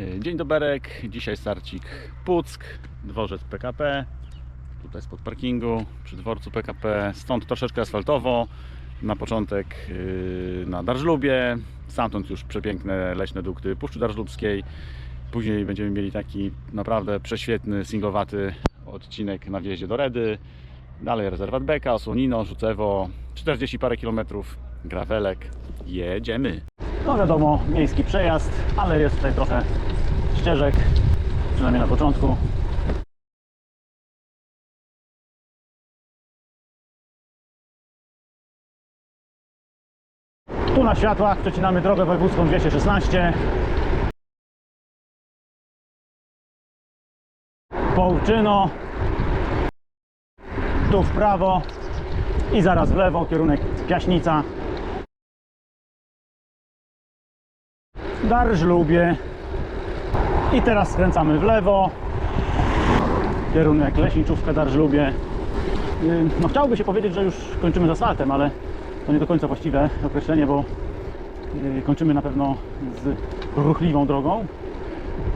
E, Dzień doberek, dzisiaj starcik Puck, dworzec PKP, tutaj spod parkingu, przy dworcu PKP, stąd troszeczkę asfaltowo, na początek yy, na Darżlubie, stamtąd już przepiękne leśne dukty Puszczy Darżlubskiej, później będziemy mieli taki naprawdę prześwietny, singlowaty odcinek na wjeździe do Redy, dalej rezerwat Beka, Osłonino, Rzucewo, 40 parę kilometrów, gravelek, jedziemy. No wiadomo, miejski przejazd, ale jest tutaj trochę ścieżek, przynajmniej na początku. Tu na światłach przecinamy drogę wojewódzką 216. Połczyno. Tu w prawo i zaraz w lewo, kierunek Piaśnica. Darżlubie. I teraz skręcamy w lewo. Kierunek Leśniczówka, Darżlubie. No chciałoby się powiedzieć, że już kończymy z asfaltem, ale to nie do końca właściwe określenie, bo yy, kończymy na pewno z ruchliwą drogą.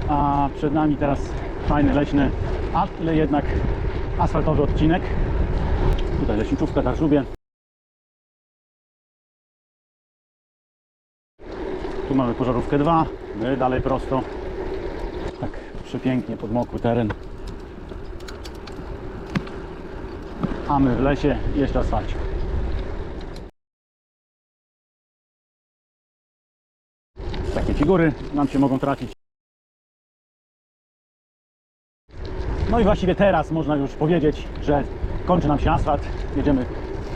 A przed nami teraz fajny leśny, ale jednak asfaltowy odcinek. Tutaj Leśniczówka, Darżlubie. Tu mamy pożarówkę 2, my dalej prosto. Przepięknie podmokły teren. A my w lesie jeszcze asfalcie. Takie figury nam się mogą trafić. No i właściwie teraz można już powiedzieć, że kończy nam się asfalt. Jedziemy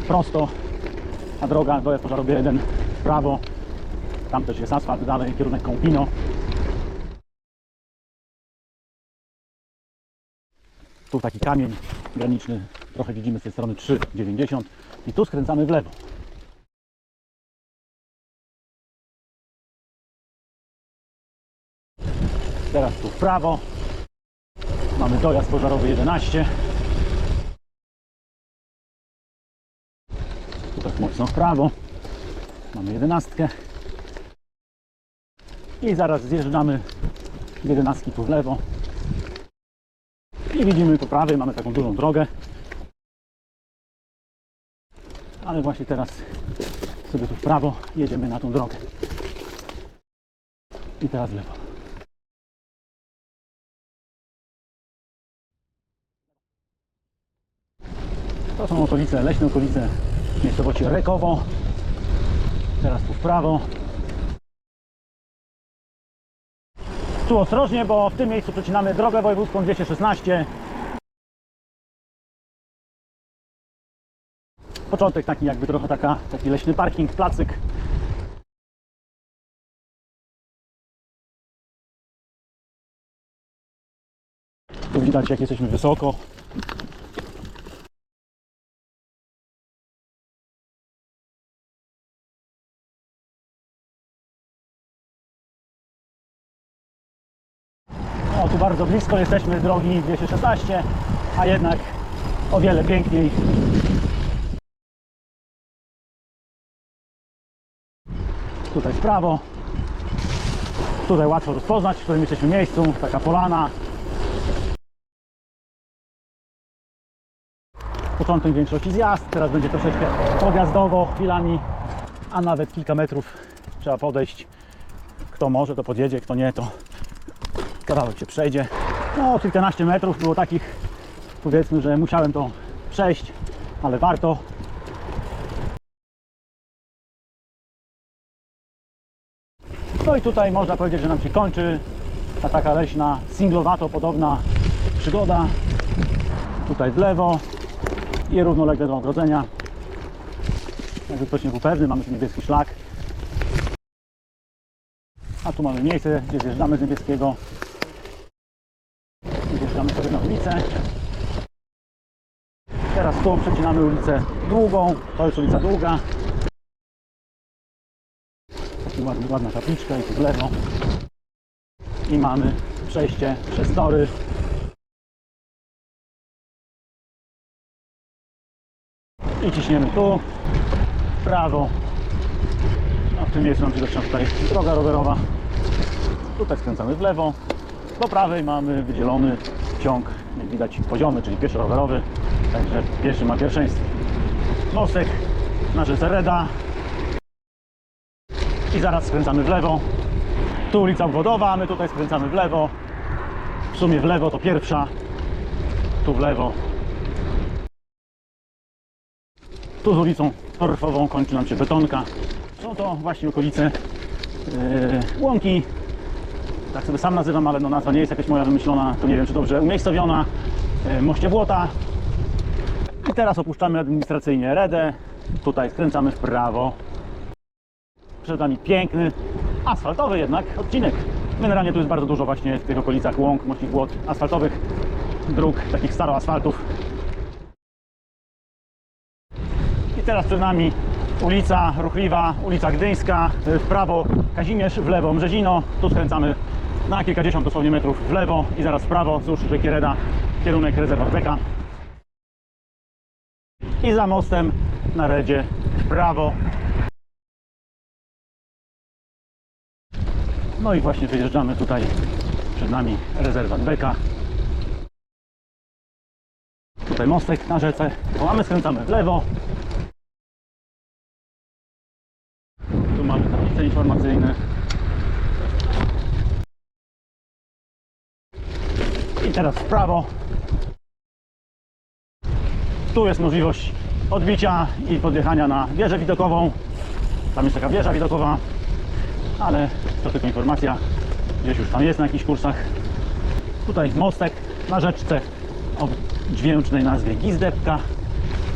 prosto, a droga dojazd pożarowy 1 w prawo. Tam też jest asfalt, dalej kierunek Kąpino. Tu taki kamień graniczny, trochę widzimy z tej strony 3,90 i tu skręcamy w lewo. Teraz tu w prawo. Mamy dojazd pożarowy 11. Tu tak mocno w prawo. Mamy 11. I zaraz zjeżdżamy 11 tu w lewo. I widzimy po prawej, mamy taką dużą drogę. Ale właśnie teraz sobie tu w prawo jedziemy na tą drogę. I teraz w lewo. To są okolice, leśne okolice miejscowości Rekowo. Teraz tu w prawo. Tu ostrożnie, bo w tym miejscu przecinamy drogę wojewódzką 216. Początek taki jakby trochę taka, taki leśny parking, placyk. Tu widać jak jesteśmy wysoko. Tu bardzo blisko jesteśmy drogi 216, a jednak o wiele piękniej. Tutaj w prawo. Tutaj łatwo rozpoznać, w którym jesteśmy miejscu. Taka polana. Początek większości zjazd, teraz będzie troszeczkę podjazdowo chwilami, a nawet kilka metrów trzeba podejść. Kto może, to podjedzie, kto nie, to kawałek się przejdzie. No, kilkanaście metrów było takich, powiedzmy, że musiałem to przejść, ale warto. No i tutaj można powiedzieć, że nam się kończy ta taka leśna, singlowato podobna przygoda. Tutaj w lewo i równolegle do ogrodzenia. Jakby ktoś nie był pewny, mamy tu niebieski szlak. A tu mamy miejsce, gdzie zjeżdżamy z niebieskiego. Na ulicę. Teraz tu przecinamy ulicę długą. To jest ulica długa. Taka ładna, ładna kapliczka i tu w lewo. I mamy przejście przez tory. I ciśniemy tu, w prawo. A w tym miejscu nam się zaczyna tutaj droga rowerowa. Tutaj skręcamy w lewo. Po prawej mamy wydzielony ciąg, jak widać poziomy, czyli pieszy rowerowy. Także pieszy ma pierwszeństwo. Mostek na rzece Reda. I zaraz skręcamy w lewo. Tu ulica obwodowa, my tutaj skręcamy w lewo. W sumie w lewo to pierwsza. Tu w lewo. Tu z ulicą torfową kończy nam się betonka. Są to właśnie okolice yy, łąki. Tak sobie sam nazywam, ale no nazwa nie jest jakaś moja wymyślona. To nie wiem, czy dobrze umiejscowiona. Yy, moście Błota. I teraz opuszczamy administracyjnie Redę. Tutaj skręcamy w prawo. Przed nami piękny, asfaltowy jednak odcinek. Generalnie tu jest bardzo dużo właśnie w tych okolicach łąk, mościch błot, asfaltowych dróg, takich staroasfaltów. I teraz przed nami ulica ruchliwa, ulica Gdyńska, w prawo Kazimierz, w lewo Brzezino. Tu skręcamy na kilkadziesiąt dosłownie metrów w lewo i zaraz w prawo wzdłuż rzeki Reda, kierunek rezerwat Beka. I za mostem na Redzie w prawo. No i właśnie wyjeżdżamy tutaj przed nami rezerwat Beka. Tutaj mostek na rzece. Mamy, skręcamy w lewo. Informacyjne. I teraz w prawo. Tu jest możliwość odbicia i podjechania na wieżę widokową. Tam jest taka wieża widokowa, ale to tylko informacja. Gdzieś już tam jest na jakichś kursach. Tutaj mostek na rzeczce o dźwięcznej nazwie Gizdepka.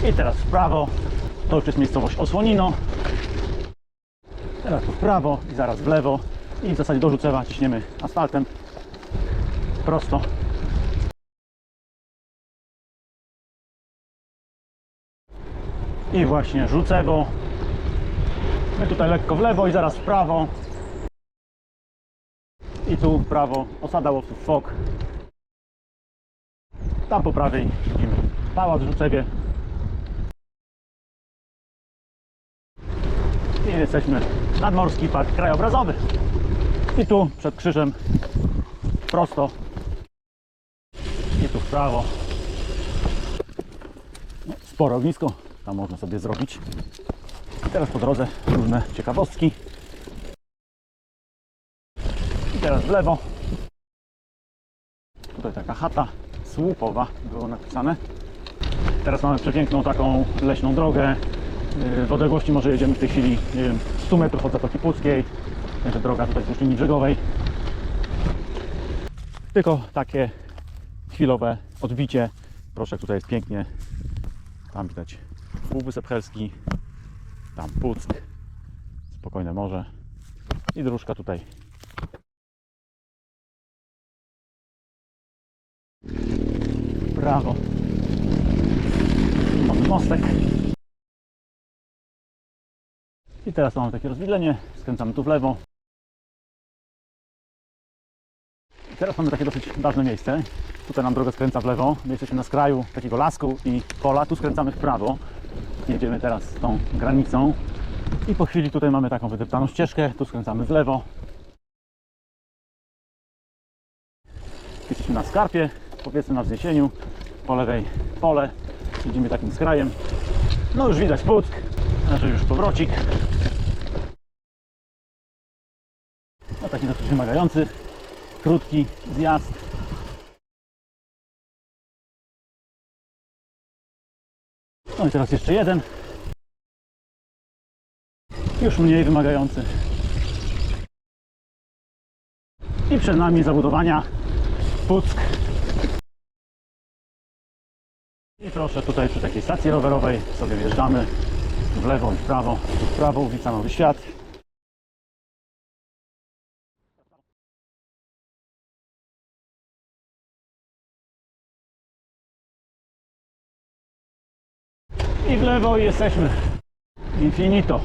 I teraz w prawo. To już jest miejscowość Osłonino. Teraz w prawo i zaraz w lewo. I w zasadzie do Rzucewa ciśniemy asfaltem. Prosto. I właśnie Rzucewo. My tutaj lekko w lewo i zaraz w prawo. I tu w prawo osada łowców fok. Tam po prawej widzimy pałac w Rzucewie. I jesteśmy nadmorski park krajobrazowy. I tu przed krzyżem prosto. I tu w prawo. No, Spore ognisko, tam można sobie zrobić. I teraz po drodze różne ciekawostki. I teraz w lewo. Tutaj taka chata słupowa było napisane. Teraz mamy przepiękną taką leśną drogę. W odległości może jedziemy w tej chwili, nie wiem, 100 metrów od Zatoki Puckiej. Także droga tutaj wzdłuż linii brzegowej. Tylko takie chwilowe odbicie. Proszę, tutaj jest pięknie. Tam widać Półwysep Helski, tam Puck, spokojne morze i dróżka tutaj. Mamy mostek. I teraz mamy takie rozwidlenie, skręcamy tu w lewo. I teraz mamy takie dosyć ważne miejsce. Tutaj nam droga skręca w lewo. My jesteśmy na skraju takiego lasku i pola. Tu skręcamy w prawo. Jedziemy teraz tą granicą. I po chwili tutaj mamy taką wydeptaną ścieżkę. Tu skręcamy w lewo. Jesteśmy na skarpie, powiedzmy na wzniesieniu. Po lewej pole. Jedziemy takim skrajem. No już widać Puck. Znaczy już powrocik. No taki dosyć wymagający. Krótki zjazd. No i teraz jeszcze jeden. Już mniej wymagający. I przed nami zabudowania Puck. I proszę tutaj przy takiej stacji rowerowej sobie wjeżdżamy w lewo i w prawo. W prawo ulica Nowy Świat. Lewo i jesteśmy. Infinito.